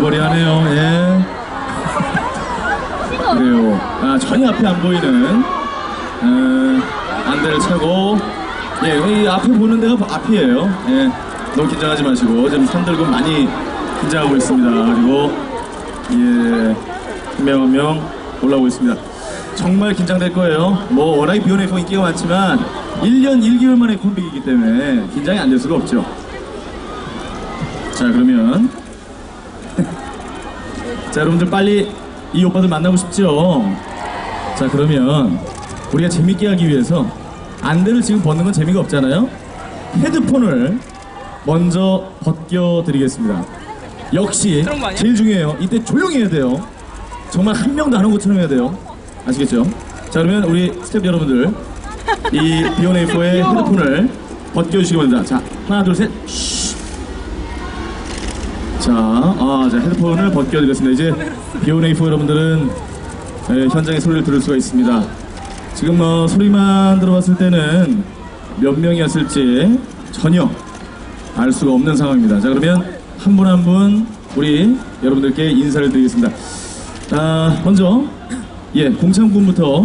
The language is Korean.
버리하네요. 예. 그래요. 아, 전혀 앞이 안 보이는 어, 안대를 차고 예, 이 앞에 보는 데가 바- 앞이에요. 예. 너무 긴장하지 마시고 지금 산들고 많이 긴장하고 있습니다. 그리고 예, 한명한명 올라오고 있습니다. 정말 긴장될 거예요. 뭐 워낙에 비욘에이퍼 인기가 많지만 1년 1개월 만에 컴백이기 때문에 긴장이 안 될 수가 없죠. 자 그러면 자 여러분들 빨리 이 오빠들 만나고 싶죠? 자 그러면 우리가 재밌게 하기 위해서 안대를 지금 벗는 건 재미가 없잖아요? 헤드폰을 먼저 벗겨드리겠습니다 역시? 제일 중요해요 이때 조용히 해야 돼요 정말 한 명도 안 온 것처럼 해야 돼요 아시겠죠? 자 그러면 우리 스텝 여러분들 이 비오네이퍼의 헤드폰을 벗겨주시기 바랍니다 자 하나 둘셋 자, 아, 자, 헤드폰을 벗겨드렸습니다. 이제 비오네이프 여러분들은 예, 현장의 소리를 들을 수가 있습니다. 지금 뭐 소리만 들어봤을 때는 몇 명이었을지 전혀 알 수가 없는 상황입니다. 자, 그러면 한 분 한 분 우리 여러분들께 인사를 드리겠습니다. 아, 먼저 예, 공창군부터